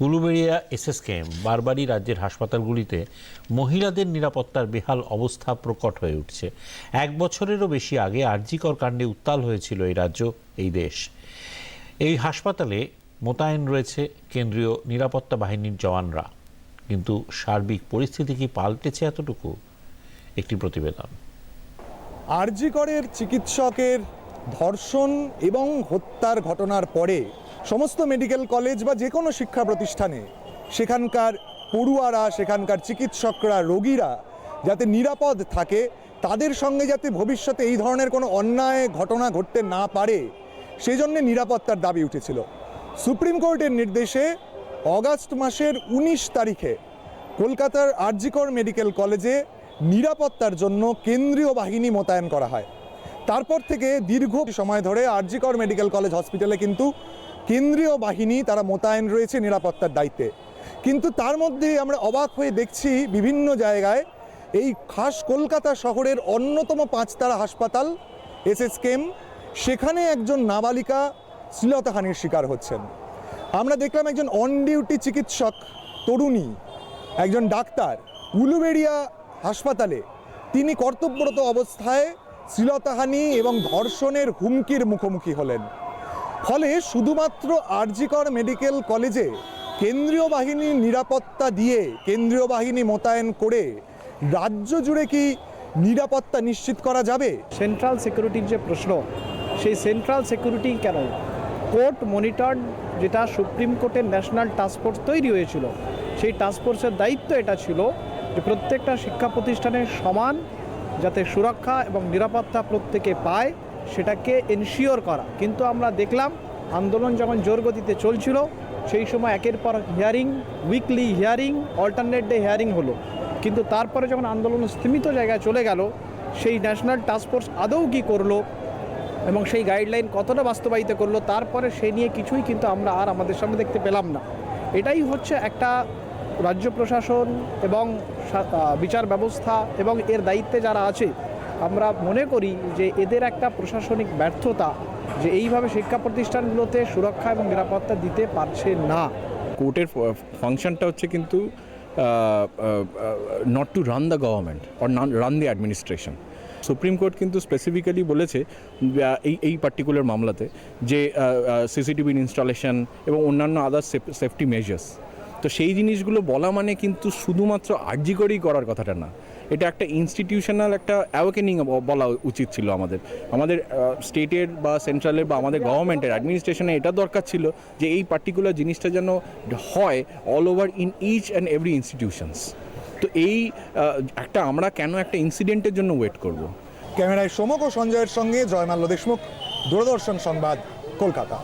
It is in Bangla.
উলুবেড়িয়া এসএসকেএম বারবারই রাজ্যের হাসপাতালগুলিতে মহিলাদের নিরাপত্তার বেহাল অবস্থা প্রকট হয়ে উঠছে। এক বছরেরও বেশি আগে আরজিকর কাণ্ডে উত্তাল হয়েছিল এই রাজ্য, এই দেশ। এই হাসপাতালে মোতায়েন রয়েছে কেন্দ্রীয় নিরাপত্তা বাহিনীর জওয়ানরা। কিন্তু সার্বিক পরিস্থিতি কি পাল্টেছে এতটুকু? একটি প্রতিবেদন। আরজিকরের চিকিৎসকের ধর্ষণ এবং হত্যার ঘটনার পরে সমস্ত মেডিকেল কলেজ বা যে কোনো শিক্ষা প্রতিষ্ঠানে, সেখানকার পড়ুয়ারা, সেখানকার চিকিৎসকরা, রোগীরা যাতে নিরাপদ থাকে, তাদের সঙ্গে যাতে ভবিষ্যতে এই ধরনের কোনো অন্যায় ঘটনা ঘটতে না পারে সেই জন্যে নিরাপত্তার দাবি উঠেছিল। সুপ্রিম কোর্টের নির্দেশে অগাস্ট মাসের উনিশ তারিখে কলকাতার আরজিকর মেডিকেল কলেজে নিরাপত্তার জন্য কেন্দ্রীয় বাহিনী মোতায়েন করা হয়। তারপর থেকে দীর্ঘ সময় ধরে আরজিকর মেডিকেল কলেজ হসপিটালে কিন্তু কেন্দ্রীয় বাহিনী তারা মোতায়েন রয়েছে নিরাপত্তার দায়িত্বে। কিন্তু তার মধ্যে আমরা অবাক হয়ে দেখছি বিভিন্ন জায়গায় এই খাস কলকাতা শহরের অন্যতম পাঁচতারা হাসপাতাল এসএসকেম সেখানে একজন নাবালিকা শ্লীলতাহানির শিকার হচ্ছেন। আমরা দেখলাম একজন অন ডিউটি চিকিৎসক তরুণী, একজন ডাক্তার উলুবেড়িয়া হাসপাতালে। তিনি কর্তব্যরত অবস্থায় শ্লীলতাহানি এবং ধর্ষণের হুমকির মুখোমুখি হলেন। ফলে শুধুমাত্র আরজিকর মেডিকেল কলেজে কেন্দ্রীয় বাহিনীর নিরাপত্তা দিয়ে কেন্দ্রীয় বাহিনী মোতায়েন করে রাজ্য জুড়ে কি নিরাপত্তা নিশ্চিত করা যাবে? সেন্ট্রাল সিকিউরিটির যে প্রশ্ন, সেই সেন্ট্রাল সিকিউরিটি কেন? কোর্ট মনিটর্ড যেটা সুপ্রিম কোর্টের ন্যাশনাল টাস্কফোর্স তৈরি হয়েছিল, সেই টাস্কফোর্সের দায়িত্ব এটা ছিল যে প্রত্যেকটা শিক্ষা প্রতিষ্ঠানের সমান যাতে সুরক্ষা এবং নিরাপত্তা প্রত্যেকে পায়। সেটাকে এনশিওর করা। কিন্তু আমরা দেখলাম, আন্দোলন যখন জোর গতিতে চলছিল, সেই সময় একের পর hearing weekly hearing alternate day hearing হলো। কিন্তু তারপরে যখন আন্দোলন স্থিমিত জায়গায় চলে গেল, সেই ন্যাশনাল টাস্কফোর্স আদৌ কী করল এবং সেই গাইডলাইন কতটা বাস্তবায়িত করল, তারপরে সে নিয়ে কিছুই কিন্তু আমরা আর আমাদের সামনে দেখতে পেলাম না। এটাই হচ্ছে একটা রাজ্য প্রশাসন এবং বিচার ব্যবস্থা এবং এর দায়িত্বে যারা আছে আমরা মনে করি যে এদের একটা প্রশাসনিক ব্যর্থতা যে এইভাবে শিক্ষা প্রতিষ্ঠানগুলোতে সুরক্ষা এবং নিরাপত্তা দিতে পারছে না। কোর্টের ফাংশনটা হচ্ছে কিন্তু not to run the government or run the administration supreme court কিন্তু স্পেসিফিক্যালি বলেছে এই এই পার্টিকুলার মামলাতে যে সিসিটিভির ইনস্টলেশন এবং অন্যান্য আদার সেফটি মেজার্স তো সেই জিনিসগুলো বলা মানে কিন্তু শুধুমাত্র আর্জি করেই করার কথাটা না। এটা একটা ইনস্টিটিউশনাল একটা অ্যাওয়াকেনিং বলা উচিত ছিল আমাদের। আমাদের স্টেটের বা সেন্ট্রালের বা আমাদের গভর্নমেন্টের অ্যাডমিনিস্ট্রেশনে এটা দরকার ছিল যে এই পার্টিকুলার জিনিসটা যেন হয় all over in each and every institutions তো এই একটা আমরা কেন একটা ইনসিডেন্টের জন্য ওয়েট করব? ক্যামেরায় সমক ও সঞ্জয়ের সঙ্গে জয়মাল্য দেশমুখ। দূরদর্শন সংবাদ, কলকাতা।